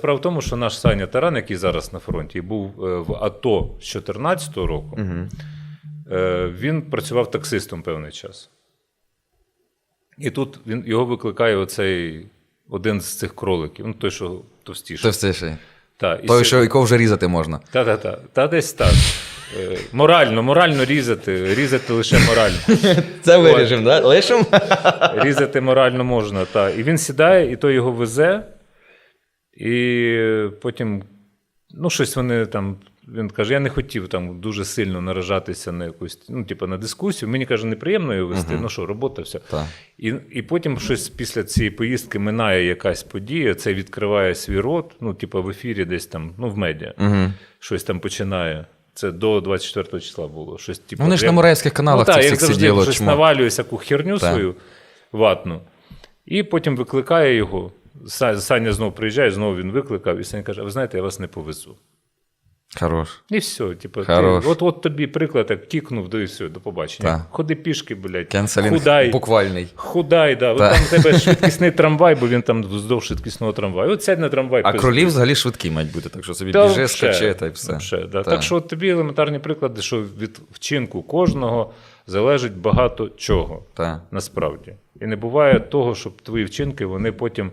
справа в тому, що наш Саня Таран, який зараз на фронті, був е, в АТО з 2014 року, Угу. він працював таксистом певний час. І тут він, його викликає оцей один з цих кроликів, ну той, що товстіший. Все. Та, і Той, що якого вже різати можна. Та-та-та. Та десь так. Е, Морально, морально різати, різати лише морально. Це виріжемо, да? Лишимо? Різати морально можна. Та. І він сідає, і той його везе, і потім, ну, щось вони там. Він каже: я не хотів там дуже сильно наражатися на якусь, ну, типу, на дискусію. Мені каже, неприємно його вести. Ну що, робота, все. Так. І, і потім щось після цієї поїздки минає якась подія, це відкриває свій рот, ну, типу, в ефірі десь там, ну, в медіа, Угу. щось там починає. Це до 24 числа було. Щось, типу, Вони ж я- на морейських каналах ну, це так, як завжди, сиділо. щось чмо. навалює всяку херню Так. свою ватну. І потім викликає його. Са- Саня знову приїжджає, знову він викликав, і Саня каже: а ви знаєте, я вас не повезу. Хорош. І все, типу, ти, Хорош. от, от тобі приклад, як кікнув, до і все, до побачення. Так. Ходи пішки, блядь. Кенселінг Худай. буквальний. Худай, да. От Так. там в тебе швидкісний трамвай, бо він там вздовж швидкісного трамваю. От сядь на трамвай. А пизди. кролів взагалі швидкі мають бути, так що собі Та біжи, вообще, скачи та й все. вообще, да. Так. Так що от тобі елементарні приклади, що від вчинку кожного залежить багато чого. Так. Насправді. І не буває того, щоб твої вчинки вони потім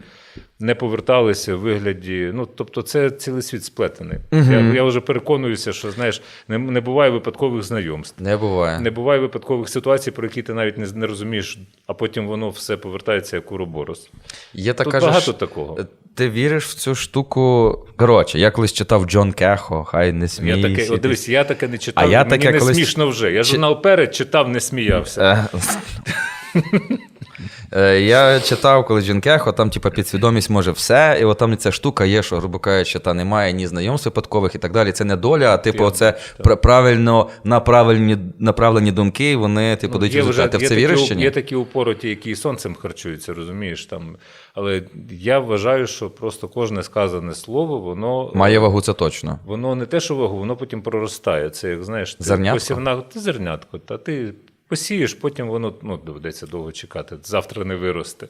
не поверталися в вигляді. Ну, тобто, це цілий світ сплетений. Я, я вже переконуюся, що знаєш, не, не буває випадкових знайомств. Не буває. Не буває випадкових ситуацій, про які ти навіть не, не розумієш, а потім воно все повертається як уроборос. Є Тут така багато ж... такого. Ти віриш в цю штуку? Коротше, я колись читав Джон Кехо, хай не Я таке, от дивись, я таке не читав, А я мені таке не колись- смішно вже. Я Чи- журнал перед читав, не сміявся. Е, Е, Я читав, коли Джон там, типа, підсвідомість може все, і от там ця штука є, що, грубо кажучи, та немає ні знайомств випадкових і так далі. Це не доля, а типу, це пр- правильно направлені, направлені думки, і вони, типу, дають Ну, Є результати. В це такі, віриш чи ні? Є такі упороті, які і сонцем харчуються, розумієш? Там. Але я вважаю, що просто кожне сказане слово, воно Має вагу, це точно. Воно не те, що вагу, воно потім проростає. Це як знаєш, ти Зернятко? посівна, ти зернятко, та ти посієш, потім воно ну, доведеться довго чекати. Завтра не виросте.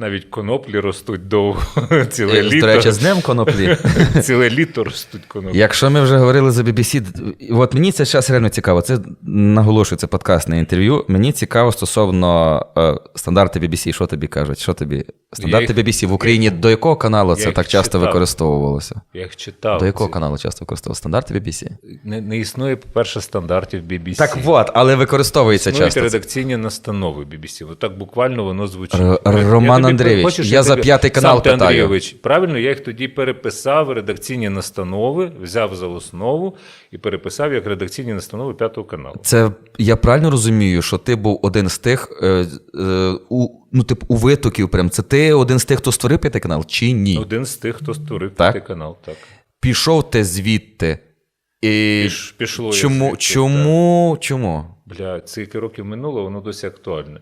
Навіть коноплі ростуть довго. Ціле літо. До речі, з ним коноплі. Ціле літо ростуть коноплі. Якщо ми вже говорили за BBC, от мені це зараз реально цікаво. Це наголошую, це подкастне інтерв'ю. Мені цікаво стосовно е, стандарти BBC. Що тобі кажуть? Що тобі? Стандарти їх- BBC в Україні до якого каналу це так часто читав. використовувалося? Я їх читав. До якого каналу часто використовувалося? Стандарти BBC? Не, не існує, по-перше, стандартів BBC. Так от, але використовується Існують часто. редакційні настанови BBC. Отак буквально воно звучить. Р- Андрійович, хочеш, я за п'ятий канал Сам ти, питаю. Андрійович, правильно, я їх тоді переписав редакційні настанови, взяв за основу і переписав як редакційні настанови п'ятого каналу. Це я правильно розумію, що ти був один з тих, е, е, у, ну, типу, у витоків, прям це ти один з тих, хто створив п'ятий канал, чи ні? Один з тих, хто створив Так? п'ятий канал. Так. Пішов ти звідти. І Піш- пішло чому? звідти, чому? Чому? Бля, скільки років минуло, воно досі актуальне.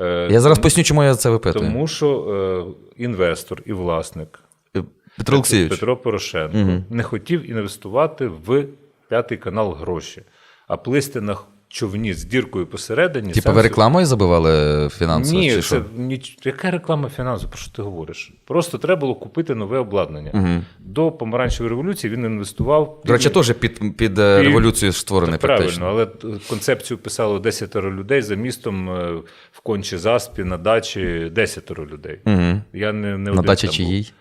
Е, Я зараз поясню, чому я це випитую. Тому що е, інвестор і власник. Е, Петро Олексійович, Петро Порошенко не хотів інвестувати в п'ятий канал гроші, а плисти на човні з діркою посередині. типа ви рекламою забивали фінансово? Ні, чи це що? ніч... яка реклама фінансу? Про що ти говориш? Просто треба було купити нове обладнання. Мгм. До помаранчевої революції він інвестував. До речі, теж під, під е, І- революцію створений Правильно, практично. але концепцію писало 10 людей за містом е, в кончі заспі на дачі 10 людей. Угу. Я не, не На дачі чиїй?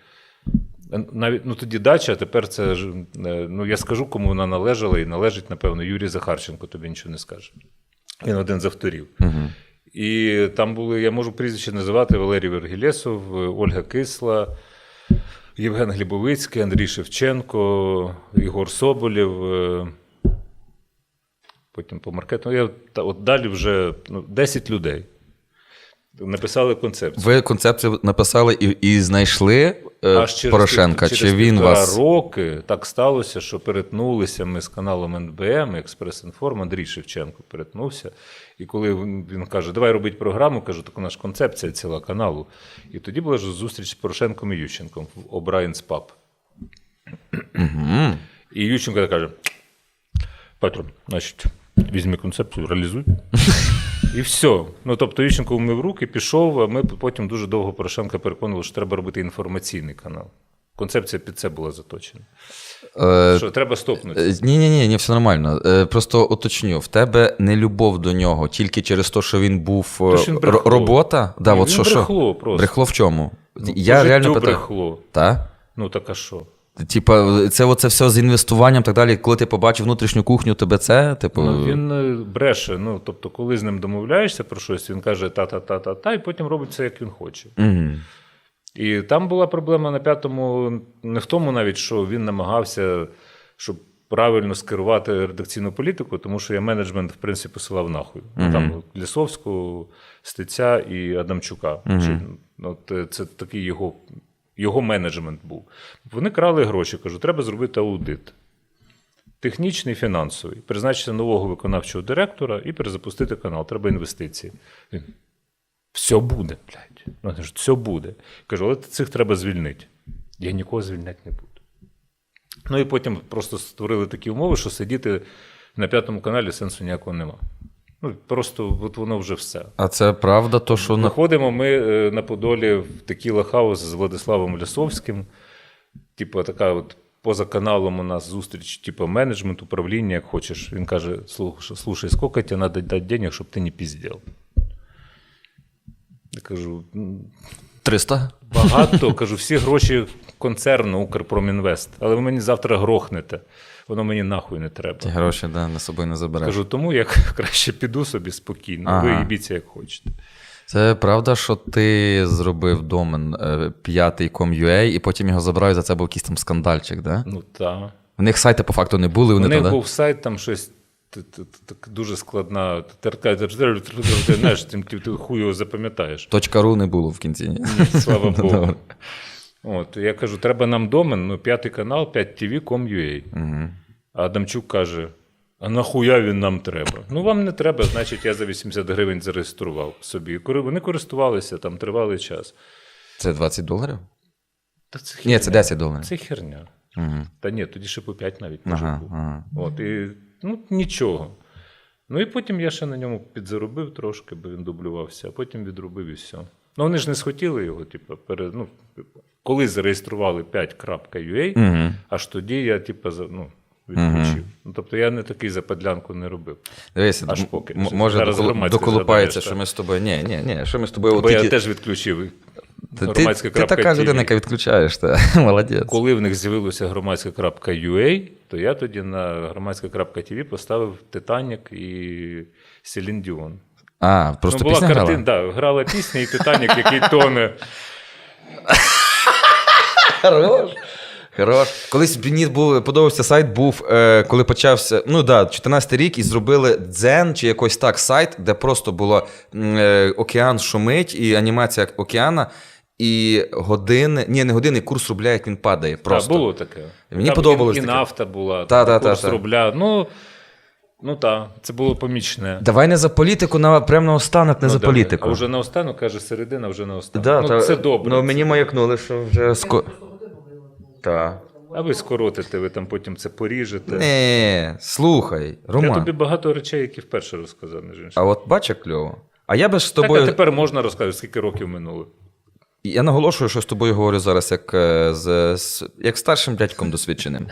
Навіть ну тоді дача, а тепер це ж е, ну я скажу, кому вона належала і належить, напевно, Юрій Захарченко, тобі нічого не скаже. Він один з авторів. Угу. І там були, я можу прізвище називати Валерій Вергілєсов, Ольга Кисла, Євген Глібовицький, Андрій Шевченко, Ігор Соболєв. е, Потім по маркету. Я, та, от далі вже ну, 10 людей. Написали концепцію. Ви концепцію написали і, і знайшли е, Аж через Порошенка, пів- чи він вас. роки так сталося, що перетнулися ми з каналом НБМ, Експрес-Інформ, Андрій Шевченко перетнувся. І коли він він каже, давай робити програму, кажу, так у нас концепція ціла каналу. І тоді була ж зустріч з Порошенком і Ющенком в O'Brien's Pub. Угу. І Ющенко каже: Петро, значить, візьми концепцію, реалізуй. І все. Ну тобто Ющенко умив руки, пішов, а ми потім дуже довго Порошенка переконували, що треба робити інформаційний канал. концепція під це була заточена. Е, Що треба стопнути. Ні, ні, ні, ні, все нормально. Е, Просто уточню, в тебе не любов до нього тільки через те, що він був е, То, що він ро- робота. Да, Ні, от він що, що? брехло просто. Брехло в чому? Ну, Я реально питаю. брехло. Та? Ну так а що? Типа, це оце все з інвестуванням так далі. Коли ти побачив внутрішню кухню, тебе це, типу. Ну, він е, бреше. Ну, тобто, коли з ним домовляєшся про щось, він каже та-та-та-та-та, і потім робить все, як він хоче. Угу. І там була проблема на п'ятому, не в тому навіть, що він намагався, щоб правильно скерувати редакційну політику, тому що я менеджмент, в принципі, посилав нахуй. Ну, Там Лісовську, Стеця і Адамчука. Чи, ну, це, це такий його, його менеджмент був. Вони крали гроші, кажу, треба зробити аудит. Технічний, фінансовий, призначити нового виконавчого директора і перезапустити канал. Треба інвестиції. Він, все буде, блядь. Все буде. Кажу, але цих треба звільнити. Я нікого звільняти не буду. Ну і потім просто створили такі умови, що сидіти на п'ятому каналі сенсу ніякого нема. Ну, просто от воно вже все. А це правда, то що знаходимо ми е, на Подолі в Текіла Хаус з Владиславом Лясовським. Типу, така от поза каналом у нас зустріч, типу, менеджмент, управління, як хочеш. Він каже: слушай, слушай сколько тебе треба дати денег, щоб ти не піздів? Я кажу, «М, 300? багато, кажу, всі гроші концерну Укрпромінвест, але ви мені завтра грохнете. Воно мені нахуй не треба. Ті гроші да, на собою не забереш. Кажу, тому я краще піду собі спокійно. Ага. Ви їбіться, як хочете. Це правда, що ти зробив домен е, п'ятий.com.ua і потім його забрав, і за це був якийсь там скандальчик, да? Ну так. В них сайти по факту не були, вони У них да? був сайт, там щось так дуже складна. Знаєш, тим ти хуй його запам'ятаєш. Точка ру не було в кінці. Ні? Слава Богу. От, я кажу, треба нам домен, ну, п'ятий канал, 5tv.com.ua. Угу. А Адамчук каже: а нахуя він нам треба? Ну, вам не треба, значить, я за 80 гривень зареєстрував собі. Вони користувалися там тривалий час. Це 20 доларів? Та це Ні, це 10 доларів. Це херня. Угу. Та ні, тоді ще по 5 навіть може Ага, ага. От, і, ну, нічого. Ну і потім я ще на ньому підзаробив трошки, бо він дублювався, а потім відробив і все. Ну вони ж не схотіли його, типу, пере, ну, коли зареєстрували 5.ua, Угу. аж тоді я, типу, ну, відключив. Ну, тобто я не такий западлянку не робив. Дивися, Аж поки. м- може доколупається, що ми з тобою. Ні, ні, ні, що ми з тобою. Бо от я тільки- теж відключив. Ти, ти, громадська ти така крапка людина, яка відключаєш, та. молодець. Коли в них з'явилося громадська.ua, то я тоді на громадська.tv поставив Титанік і Селін Діон. А, просто ну, була пісня картина, грала? да, грала пісня і Титанік, який тоне. Хорош. Хорош. Колись мені був, подобався сайт, був, е, коли почався, ну да, 14 рік, і зробили дзен чи якось так сайт, де просто було е, океан шумить і анімація океана, і години, ні, не години, курс рубля, як він падає. Просто. Так, було таке. Мені Там подобалось І, і нафта була, Та, та, курс та, та. рубля. Ну, ну так, це було помічне. Давай не за політику, на прямо на останок не Ну, за давай. політику. А вже наостанок, каже, середина, вже наостанок. Да, ну, та- це добре. Ну, мені маякнули, що вже ско... Так. А ви скоротите, ви там потім це поріжете. Не, слухай, Я тобі багато речей, які вперше розказав, між іншим. А от бач, як кльово. А я би ж з Так, тобою. а тепер можна розказати, скільки років минуло. Я наголошую, що з тобою говорю зараз як, е, з, як старшим дядьком досвідченим.